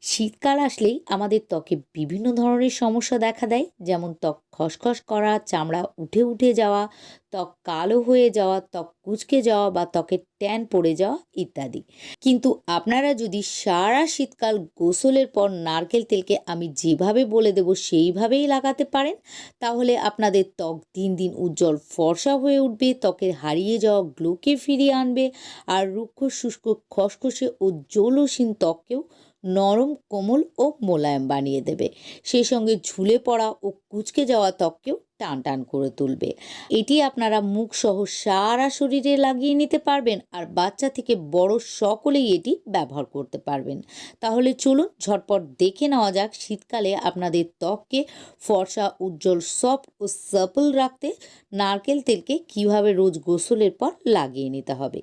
শীতকাল আসলেই আমাদের ত্বকে বিভিন্ন ধরনের সমস্যা দেখা দেয়, যেমন ত্বক খসখস করা, চামড়া উঠে উঠে যাওয়া, ত্বক কালো হয়ে যাওয়া, ত্বক কুচকে যাওয়া বা ত্বকের ট্যান পড়ে যাওয়া ইত্যাদি। কিন্তু আপনারা যদি সারা শীতকাল গোসলের পর নারকেল তেলকে আমি যেভাবে বলে দেব সেইভাবেই লাগাতে পারেন, তাহলে আপনাদের ত্বক দিন দিন উজ্জ্বল, ফর্সা হয়ে উঠবে, ত্বকের হারিয়ে যাওয়া গ্লোকে ফিরিয়ে আনবে, আর রুক্ষ শুষ্ক, খসখসে ও জলসীন ত্বককেও নরম, কোমল ও মোলায়েম বানিয়ে দেবে। সেই সঙ্গে ঝুলে পড়া ও কুচকে যাওয়া ত্বককেও টান টান করে তুলবে। এটি আপনারা মুখ সহ সারা শরীরে লাগিয়ে নিতে পারবেন আর বাচ্চা থেকে বড় সকলেই এটি ব্যবহার করতে পারবেন। তাহলে চলুন ঝটপট দেখে নেওয়া যাক শীতকালে আপনাদের ত্বককে ফর্সা, উজ্জ্বল, সফট ও সাপল রাখতে নারকেল তেলকে কীভাবে রোজ গোসলের পর লাগিয়ে নিতে হবে।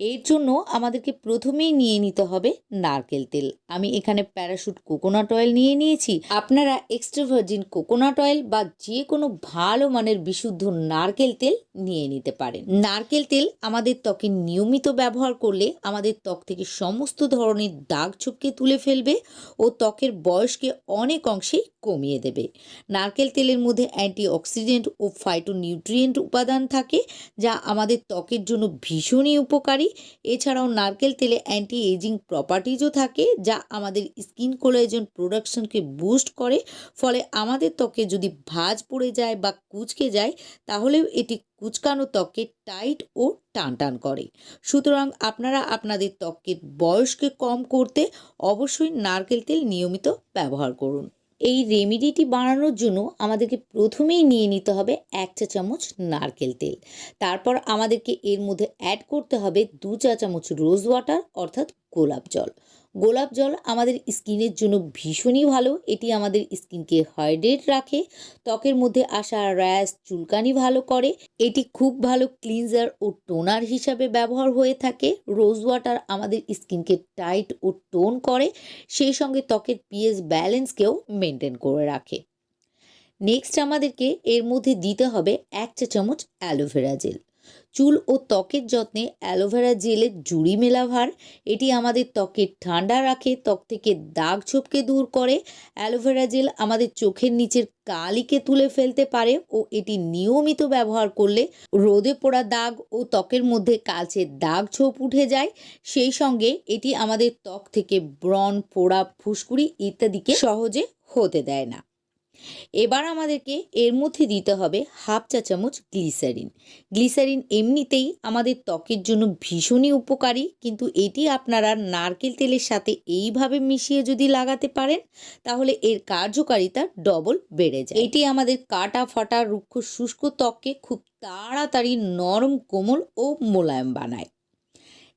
এর জন্য আমাদেরকে প্রথমেই নিয়ে নিতে হবে নারকেল তেল। আমি এখানে প্যারাশুট কোকোনাট অয়েল নিয়ে নিয়েছি। আপনারা এক্সট্রা ভার্জিন কোকোনাট অয়েল বা যে কোনো ভালো মানের বিশুদ্ধ নারকেল তেল নিয়ে নিতে পারেন। নারকেল তেল আমাদের ত্বকে নিয়মিত ব্যবহার করলে আমাদের ত্বক থেকে সমস্ত ধরনের দাগ ছোপকে তুলে ফেলবে ও ত্বকের বয়সকে অনেক অংশেই কমিয়ে দেবে। নারকেল তেলের মধ্যে অ্যান্টিঅক্সিডেন্ট ও ফাইটোনিউট্রিয়েন্ট উপাদান থাকে, যা আমাদের ত্বকের জন্য ভীষণই উপকারী। এছাড়াও নারকেল তেলে অ্যান্টি এজিং প্রপার্টিজও থাকে, যা আমাদের স্কিন কোলাজেন প্রোডাকশনকে বুস্ট করে। ফলে আমাদের ত্বকে যদি ভাঁজ পড়ে যায় বা কুচকে যায়, তাহলেও এটি কুচকানো ত্বককে টাইট ও টান টান করে। সুতরাং আপনারা আপনাদের ত্বকের বয়সকে কম করতে অবশ্যই নারকেল তেল নিয়মিত ব্যবহার করুন। এই রেমিডিটি বানানোর জন্য আমাদেরকে প্রথমেই নিয়ে নিতে হবে এক চা চামচ নারকেল তেল। তারপর আমাদেরকে এর মধ্যে অ্যাড করতে হবে দু চা চামচ রোজ ওয়াটার অর্থাৎ গোলাপ জল। গোলাপ জল আমাদের স্কিনের জন্য ভীষণই ভালো। এটি আমাদের স্কিনকে হাইড্রেট রাখে, ত্বকের মধ্যে আসা র্যাশ চুলকানি ভালো করে। এটি খুব ভালো ক্লিনজার ও টোনার হিসাবে ব্যবহার হয়ে থাকে। রোজ ওয়াটার আমাদের স্কিনকে টাইট ও টোন করে, সেই সঙ্গে ত্বকের পিএস ব্যালেন্সকেও মেনটেন করে রাখে। নেক্সট আমাদেরকে এর মধ্যে দিতে হবে এক চা চামচ অ্যালোভেরা জেল। চুল ও ত্বকের যত্নে অ্যালোভেরা জেলের জুড়ি মেলা ভার এটি আমাদের ত্বকে ঠান্ডা রাখে, ত্বক থেকে দাগ ছোপকে দূর করে। অ্যালোভেরা জেল আমাদের চোখের নিচের কালিকে তুলে ফেলতে পারে ও এটি নিয়মিত ব্যবহার করলে রোদে পোড়া দাগ ও ত্বকের মধ্যে কালচে দাগ ছোপ উঠে যায়। সেই সঙ্গে এটি আমাদের ত্বক থেকে ব্রণ, পোড়া, ফুসকুড়ি ইত্যাদিকে সহজে হতে দেয় না। এবার আমাদেরকে এর মধ্যে দিতে হবে হাফ চা চামচ গ্লিসারিন। গ্লিসারিন এমনিতেই আমাদের ত্বকের জন্য ভীষণই উপকারী, কিন্তু এটি আপনারা নারকেল তেলের সাথে এইভাবে মিশিয়ে যদি লাগাতে পারেন, তাহলে এর কার্যকারিতা ডবল বেড়ে যায়। এটি আমাদের কাটা ফাটা রুক্ষ শুষ্ক ত্বককে খুব তাড়াতাড়ি নরম কোমল ও মোলায়েম বানায়।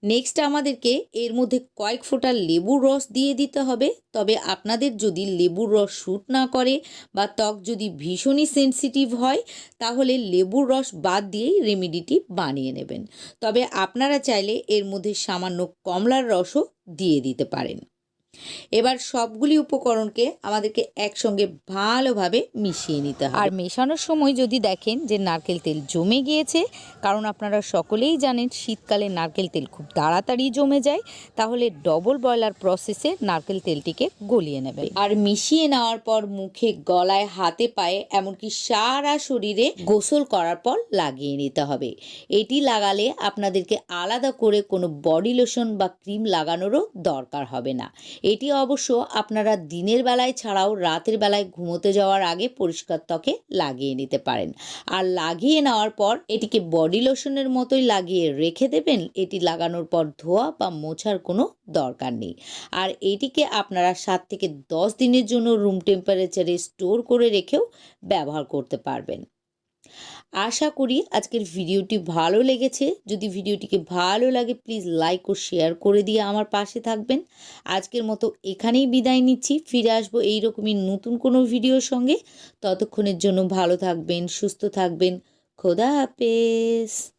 নেক্সট আমাদেরকে এর মধ্যে কয়েক ফোঁটা লেবুর রস দিয়ে দিতে হবে। তবে আপনাদের যদি লেবুর রস শ্যুট না করে বা ত্বক যদি ভীষণই সেন্সিটিভ হয়, তাহলে লেবুর রস বাদ দিয়েই রেমিডিটি বানিয়ে নেবেন। তবে আপনারা চাইলে এর মধ্যে সামান্য কমলার রসও দিয়ে দিতে পারেন। এবার সবগুলি উপকরণকে আমাদেরকে একসঙ্গে ভালোভাবে মিশিয়ে নিতে হবে। আর মেশানোর সময় যদি দেখেন যে নারকেল তেল জমে গিয়েছে কারণ আপনারা সকলেই জানেন শীতকালে নারকেল তেল খুব তাড়াতাড়ি জমে যায় তাহলে ডবল বয়লার প্রসেসে নারকেল তেলটিকে গলিয়ে নেবে আর মিশিয়ে নেওয়ার পর মুখে গলায় হাতে পায়ে এমনকি সারা শরীরে গোসল করার পর লাগিয়ে নিতে হবে। এটি লাগালে আপনাদেরকে আলাদা করে কোনো বডি লোশন বা ক্রিম লাগানোরও দরকার হবে না। এটি অবশ্য আপনারা দিনের বেলায় ছাড়াও রাতের বেলায় ঘুমোতে যাওয়ার আগে পরিষ্কার ত্বকে লাগিয়ে নিতে পারেন। আর লাগিয়ে নেওয়ার পর এটিকে বডি লোশনের মতোই লাগিয়ে রেখে দেবেন, এটি লাগানোর পর ধোয়া বা মোছার কোনো দরকার নেই। আর এটিকে আপনারা সাত থেকে দশ দিনের জন্য রুম টেম্পারেচারে স্টোর করে রেখেও ব্যবহার করতে পারবেন। আশা করি আজকের ভিডিওটি ভালো লেগেছে। যদি ভিডিওটিকে ভালো লাগে প্লিজ লাইক ও শেয়ার করে দিয়ে আমার পাশে থাকবেন। আজকের মতো এখানেই বিদায় নিচ্ছি। ফিরে আসব এইরকমই নতুন কোনো ভিডিওর সঙ্গে। ততক্ষণের জন্য ভালো থাকবেন, সুস্থ থাকবেন। খোদা হাফেজ।